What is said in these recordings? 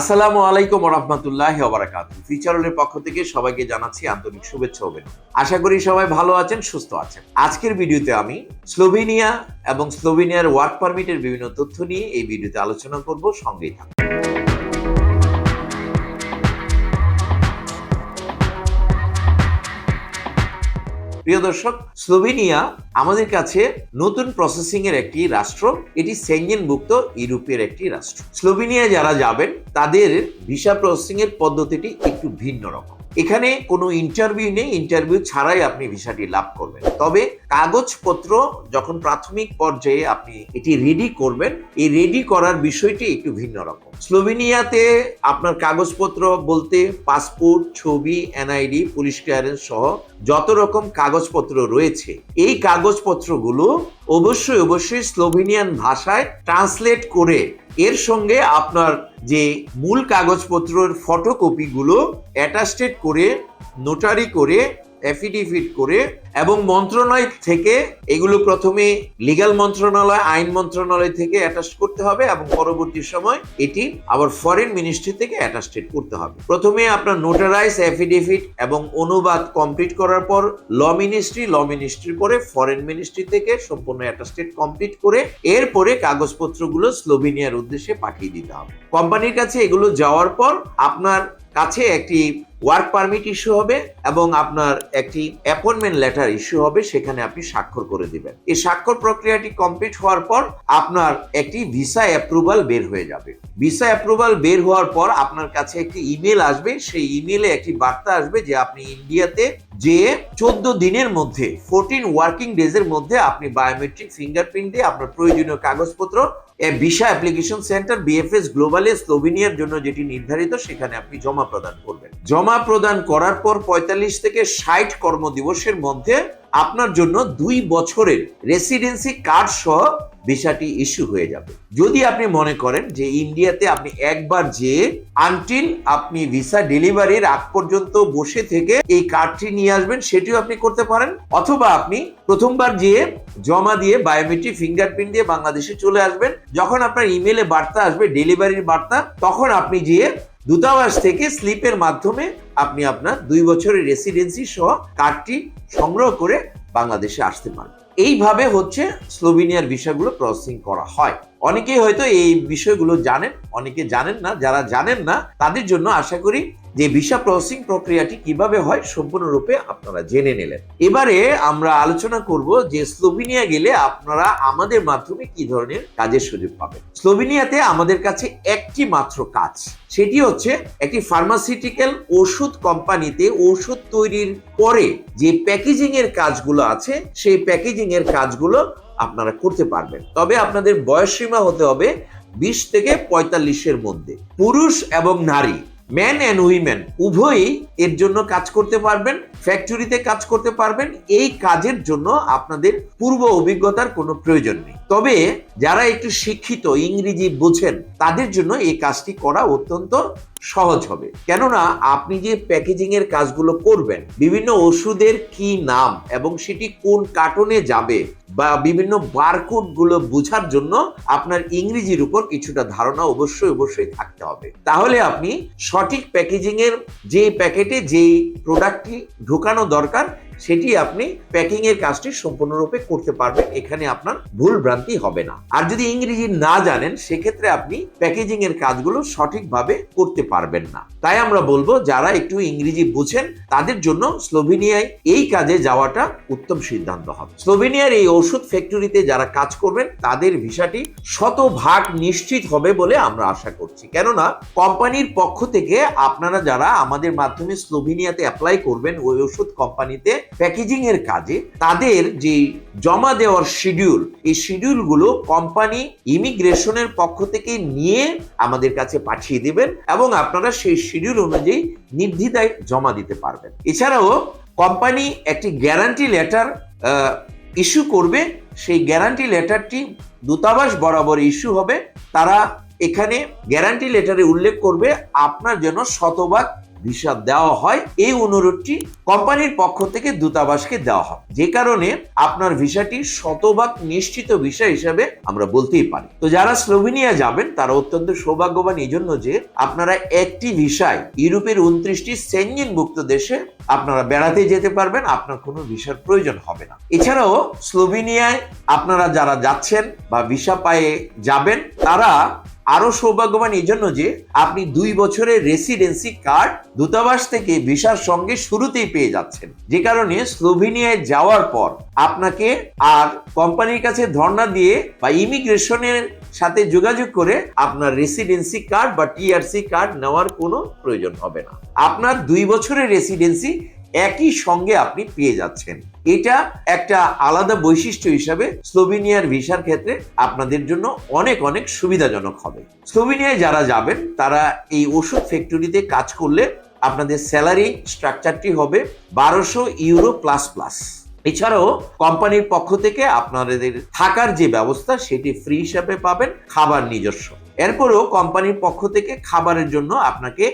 আসসালামু আলাইকুম রহমতুল্লাহ ওবরাকাত ফিচারলের পক্ষ থেকে সবাইকে জানাচ্ছি আন্তরিক শুভেচ্ছা হবে। আশা করি সবাই ভালো আছেন, সুস্থ আছেন। আজকের ভিডিওতে আমি স্লোভেনিয়া এবং স্লোভেনিয়ার ওয়ার্ক পারমিটের বিভিন্ন তথ্য নিয়ে এই ভিডিওতে আলোচনা করব, সঙ্গেই থাকুন। প্রিয় দর্শক, স্লোভেনিয়া আমাদের কাছে নতুন প্রসেসিং এর একটি রাষ্ট্র। এটি সেঞ্জেন মুক্ত ইউরোপের একটি রাষ্ট্র। স্লোভেনিয়া যারা যাবেন, তাদের ভিসা প্রসেসিং এর পদ্ধতিটি একটু ভিন্ন রকম। এখানে কোনো ইন্টারভিউ নেই ইন্টারভিউ ছাড়াই আপনি ভিসাটি লাভ করবেন। তবে কাগজপত্র যখন প্রাথমিক পর্যায়ে আপনি এটি রেডি করবেন, এই রেডি করার বিষয়টি একটু ভিন্ন রকম। স্লোভেনিয়াতে আপনার কাগজপত্র বলতে পাসপোর্ট, ছবি এনআইডি পুলিশ ক্লিয়ারেন্স সহ যত রকম কাগজপত্র রয়েছে, এই কাগজপত্রগুলো অবশ্যই অবশ্যই স্লোভেনিয়ান ভাষায় ট্রান্সলেট করে এর সঙ্গে আপনার যে মূল কাগজপত্রের ফটোকপিগুলো অ্যাটাস্টেড করে নোটারি করে অ্যাফিডেভিট করে এবং মন্ত্রণালয় থেকে এগুলো প্রথমে লিগাল মন্ত্রণালয়, আইন মন্ত্রণালয় থেকে অ্যাটাচ করতে হবে এবং পরবর্তী সময় এটি আবার ফরেন মিনিস্ট্রি থেকে অ্যাটাস্টেড করতে হবে। প্রথমে আপনার নোটারাইজ অ্যাফিডেভিট এবং অনুবাদ কমপ্লিট করার পর ল মিনিস্ট্রি ল মিনিস্ট্রির পরে ফরেন মিনিস্ট্রি থেকে সম্পূর্ণ অ্যাটাস্টেড কমপ্লিট করে এরপরে কাগজপত্রগুলো স্লোভেনিয়ার উদ্দেশ্যে পাঠিয়ে দিতে হবে। কোম্পানির কাছে এগুলো যাওয়ার পর আপনার কাছে একটি ওয়ার্ক পারমিট ইস্যু হবে এবং আপনার একটি অ্যাপয়েন্টমেন্ট লেটার ইস্যু হবে, সেখানে আপনি স্বাক্ষর করে দিবেন। এই স্বাক্ষর প্রক্রিয়াটি কমপ্লিট হওয়ার পর আপনার একটি ভিসা অ্যাপ্রুভাল বের হয়ে যাবে। ভিসা অ্যাপ্রুভাল বের হওয়ার পর আপনার কাছে একটি ইমেল আসবে, সেই ইমেলে একটি বার্তা আসবে যে আপনি ইন্ডিয়াতে যে চোদ্দ দিনের মধ্যে ফোরটিন ওয়ার্কিং ডেজের মধ্যে আপনি বায়োমেট্রিক ফিঙ্গারপ্রিন্ট দিয়ে আপনার প্রয়োজনীয় কাগজপত্র ভিসা অ্যাপ্লিকেশন সেন্টার বিএফএস গ্লোবালে স্লোভেনিয়ার জন্য যেটি নির্ধারিত, সেখানে আপনি জমা প্রদান করবেন। জমা প্রদান করার পর পঁয়তাল্লিশ থেকে ষাট কর্মদিবসের মধ্যে আপনার জন্য দুই বছরের রেসিডেন্সি কার্ড সহ ভিসাটি ইস্যু হয়ে যাবে। যদি আপনি মনে করেন যে ইন্ডিয়াতে আপনি একবার যে আনটিল আপনি ভিসা ডেলিভারির আগ পর্যন্ত বসে থেকে এই কার্ডটি নিয়ে আসবেন, সেটিও আপনি করতে পারেন। অথবা আপনি প্রথমবার যেয়ে জমা দিয়ে বায়োমেট্রিক ফিঙ্গারপ্রিন্ট দিয়ে বাংলাদেশে চলে আসবেন। যখন আপনার ইমেলে বার্তা আসবে ডেলিভারির বার্তা, তখন আপনি যেয়ে দূতাবাস থেকে স্লিপের মাধ্যমে আপনি আপনার দুই বছরের রেসিডেন্সি সহ কার্ডটি সংগ্রহ করে বাংলাদেশে আসতে পারবেন। এইভাবে হচ্ছে স্লোভিনিয়ার ভিসাগুলো প্রসেসিং করা হয়। অনেকেই হয়তো এই বিষয়গুলো জানেন, অনেকে জানেন না, যারা জানেন না, তাদের জন্য আশা করি যে ভিসা প্রসেসিং প্রক্রিয়াটি কীভাবে হয় সম্পূর্ণরূপে আপনারা জেনে নিলেন। এবারে আমরা আলোচনা করব যে স্লোভেনিয়া গেলে আপনারা আমাদের মাধ্যমে কি ধরনের কাজের সুযোগ পাবেন। স্লোভেনিয়াতে আমাদের কাছে একটি মাত্র কাজ, সেটি হচ্ছে একটি ফার্মাসিউটিক্যাল ওষুধ কোম্পানিতে ওষুধ তৈরির পরে যে প্যাকেজিং এর কাজগুলো আছে, সেই প্যাকেজিং এর কাজগুলো আপনারা করতে পারবেন। তবে আপনাদের বয়সসীমা হতে হবে বিশ থেকে পঁয়তাল্লিশের মধ্যে। পুরুষ এবং নারী ম্যান অ্যান্ড উইমেন উভয়ই এর জন্য কাজ করতে পারবেন ফ্যাক্টরিতে কাজ করতে পারবেন। এই কাজের জন্য আপনাদের পূর্ব অভিজ্ঞতার কোনো প্রয়োজন নেই। তবে যারা একটু শিক্ষিত, ইংরেজি বোঝেন, তাদের জন্য এই কাজটি করা অত্যন্ত সহজ হবে। কেননা আপনি যে প্যাকেজিং এর কাজগুলো করবেন, বিভিন্ন ওষুধের কি নাম এবং সেটি কোন কার্টনে যাবে বা বিভিন্ন বারকোডগুলো বোঝার জন্য আপনার ইংরেজির উপর কিছুটা ধারণা অবশ্যই অবশ্যই থাকতে হবে। তাহলে আপনি সঠিক প্যাকেজিং এর যে প্যাকেটে যেই প্রোডাক্টটি ঢোকানো দরকার সেটি আপনি প্যাকিং এর কাজটি সম্পূর্ণরূপে করতে পারবেন, এখানে আপনার ভুল ভ্রান্তি হবে না। আর যদি ইংরেজি না জানেন, সেক্ষেত্রে আপনি প্যাকেজিং এর কাজগুলো সঠিকভাবে করতে পারবেন না। তাই আমরা বলব, যারা একটু ইংরেজি বুঝেন, তাদের জন্য স্লোভেনিয়ায় এই কাজে যাওয়াটা উত্তম সিদ্ধান্ত হবে। স্লোভেনিয়ার এই ওষুধ ফ্যাক্টরিতে যারা কাজ করবেন, তাদের ভিসাটি শতভাগ নিশ্চিত হবে বলে আমরা আশা করছি। কেননা, কোম্পানির পক্ষ থেকে আপনারা যারা আমাদের মাধ্যমে স্লোভেনিয়াতে অ্যাপ্লাই করবেন, ওই ওষুধ কোম্পানিতে প্যাকেজিং এর কাজে তাদের যে জমা দেওয়ার শিডিউল এই শিডিউলগুলো কোম্পানি ইমিগ্রেশনের পক্ষ থেকে নিয়ে আমাদের কাছে পাঠিয়ে দিবেন এবং আপনারা সেই শিডিউল অনুযায়ী নির্দ্বিধায় জমা দিতে পারবেন। এছাড়াও কোম্পানি একটি গ্যারান্টি লেটার ইস্যু করবে। সেই গ্যারান্টি লেটারটি দূতাবাস বরাবর ইস্যু হবে। তারা এখানে গ্যারান্টি লেটারে উল্লেখ করবে, আপনার জন্য শতভাগ ভিসা দেওয়া হয়, এই অনুরোধটি কোম্পানির পক্ষ থেকে দূতাবাসকে দেওয়া হয়। যে কারণে আপনার ভিসাটি শতভাগ নিশ্চিত ভিসা হিসাবে আমরা বলতেই পারি। তো যারা স্লোভেনিয়া যাবেন, তারা অত্যন্ত সৌভাগ্যবান এই জন্য যে আপনারা একটি ভিসায় ইউরোপের উনত্রিশটি সেঞ্জিনভুক্ত দেশে আপনারা বেড়াতে যেতে পারবেন, আপনার কোনো ভিসার প্রয়োজন হবে না। এছাড়াও স্লোভেনিয়ায় আপনারা যারা যাচ্ছেন বা ভিসা পায়ে যাবেন, তারা আরও সৌভাগ্যবান এই জন্য যে আপনি দুই বছরের রেসিডেন্সি কার্ড দূতাবাস থেকে ভিসার সঙ্গে শুরুতেই পেয়ে যাচ্ছেন। যে কারণে স্লোভেনিয়ায় যাওয়ার পর আপনাকে আর কোম্পানির কাছে ধর্ণা দিয়ে বা ইমিগ্রেশনের সাথে যোগাযোগ করে আপনার রেসিডেন্সি কার্ড বা টিআরসি কার্ড নেওয়ার কোনো প্রয়োজন হবে না। আপনার দুই বছরের রেসিডেন্সি একই সঙ্গে আপনি পেয়ে যাচ্ছেন। এটা একটা আলাদা বৈশিষ্ট্য হিসাবে স্লোভেনিয়ার ভিসার ক্ষেত্রে আপনাদের জন্য অনেক অনেক সুবিধাজনক হবে। স্লোভেনিয়ায় যারা যাবেন, তারা এই ওষুধ ফ্যাক্টরিতে কাজ করলে আপনাদের স্যালারি স্ট্রাকচারটি হবে বারোশো ইউরো প্লাস প্লাস। এছাড়াও কোম্পানির পক্ষ থেকে আপনাদের থাকার যে ব্যবস্থা, সেটি ফ্রি হিসাবে পাবেন, খাবার নিজস্ব। এরপরেও কোম্পানির পক্ষ থেকে খাবারের জন্য আপনাকে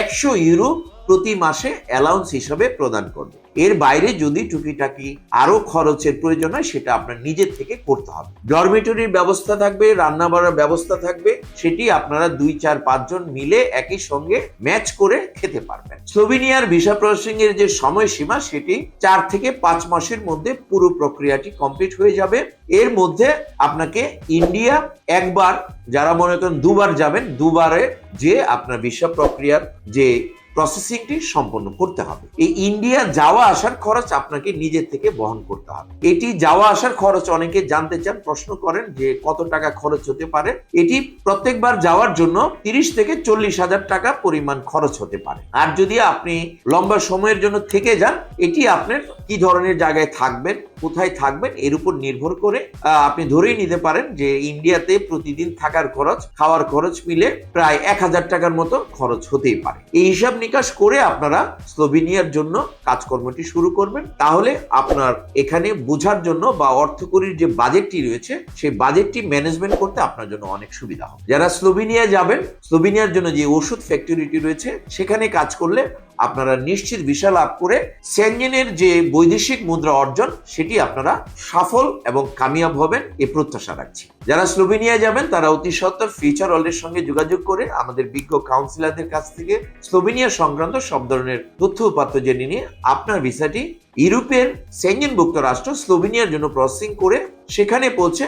একশো ইউরো প্রতি মাসে অ্যালাউন্স হিসাবে প্রদান করবে। এর বাইরে যদি টুকিটাকি আরও খরচের প্রয়োজন হয়, সেটা আপনার নিজের থেকে করতে হবে। ডরমিটরির ব্যবস্থা থাকবে রান্না বাড়ার ব্যবস্থা থাকবে, সেটি আপনারা দুই, চার পাঁচজন মিলে একই সঙ্গে ম্যাচ করে খেতে পারবেন। স্লোভেনিয়ার ভিসা প্রসেসিং এর যে সময়সীমা, সেটি চার থেকে পাঁচ মাসের মধ্যে পুরো প্রক্রিয়াটি কমপ্লিট হয়ে যাবে। এর মধ্যে আপনাকে ইন্ডিয়া একবার, যারা মনে করেন দুবার যাবেন, দুবারে যে আপনার ভিসা প্রক্রিয়ার যে প্রসেসিংটি সম্পন্ন করতে হবে। এই ইন্ডিয়া যাওয়া আসার খরচ আপনাকে নিজের থেকে বহন করতে হবে। এটি যাওয়া আসার খরচ অনেকে জানতে চান, প্রশ্ন করেন যে কত টাকা খরচ হতে পারে। এটি প্রত্যেকবার যাওয়ার জন্য তিরিশ থেকে চল্লিশ হাজার টাকা পরিমাণ খরচ হতে পারে। আর যদি আপনি লম্বা সময়ের জন্য থেকে যান, এটি আপনার কি ধরনের জায়গায় থাকবেন, কোথায় থাকবেন, এর উপর নির্ভর করে আপনি ধরেই নিতে পারেন যে ইন্ডিয়াতে প্রতিদিন থাকার খরচ, খাওয়ার খরচ মিলে প্রায় এক হাজার টাকার মতো খরচ হতেই পারে। এই হিসাব নিকাশ করে আপনারা স্লোভেনিয়ার জন্য কাজকর্মটি শুরু করবেন। তাহলে আপনার এখানে বোঝার জন্য বা অর্থকরীর যে বাজেটটি রয়েছে, সেই বাজেটটি ম্যানেজমেন্ট করতে আপনার জন্য অনেক সুবিধা হবে। যারা স্লোভেনিয়া যাবেন, স্লোভেনিয়ার জন্য যে ওষুধ ফ্যাক্টরিটি রয়েছে, সেখানে কাজ করলে আপনারা নিশ্চিত ভিসা লাভ করে সেনজেনের যে বৈদেশিক মুদ্রা অর্জন, সেটি আপনারা সফল এবং কামিয়াব হবেন, এ প্রত্যাশা রাখছি। যারা স্লোভেনিয়া যাবেন, তারা অতি সত্তর ফিউচার ওয়ার্ল্ডের সঙ্গে যোগাযোগ করে আমাদের বিজ্ঞ কাউন্সিলরদের কাছ থেকে স্লোভেনিয়া সংক্রান্ত সব ধরনের তথ্য উপাত্ত জেনে নিয়ে আপনার ভিসাটি ইউরোপের সেঞ্জনভুক্ত রাষ্ট্র স্লোভেনিয়ার জন্য প্রসেসিং করে সেখানে পৌঁছে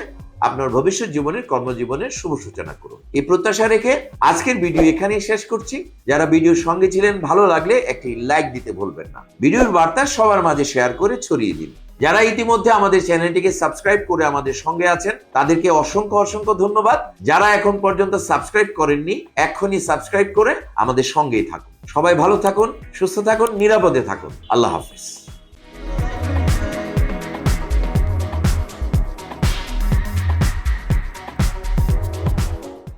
আপনার ভবিষ্যৎ জীবনের কর্মজীবনের শুভ সূচনা করুন। এই প্রত্যাশা রেখে আজকের ভিডিও এখানেই শেষ করছি। যারা ভিডিওর সঙ্গে ছিলেন, ভালো লাগলে একটি লাইক দিতে ভুলবেন না। ভিডিওর বার্তা সবার মাঝে শেয়ার করে ছড়িয়ে দিন। যারা ইতিমধ্যে আমাদের চ্যানেলটিকে সাবস্ক্রাইব করে আমাদের সঙ্গে আছেন, তাদেরকে অসংখ্য অসংখ্য ধন্যবাদ। যারা এখন পর্যন্ত সাবস্ক্রাইব করেননি, এক্ষুনি সাবস্ক্রাইব করে আমাদের সঙ্গেই থাকুন। সবাই ভালো থাকুন, সুস্থ থাকুন, নিরাপদে থাকুন। আল্লাহ হাফিজ।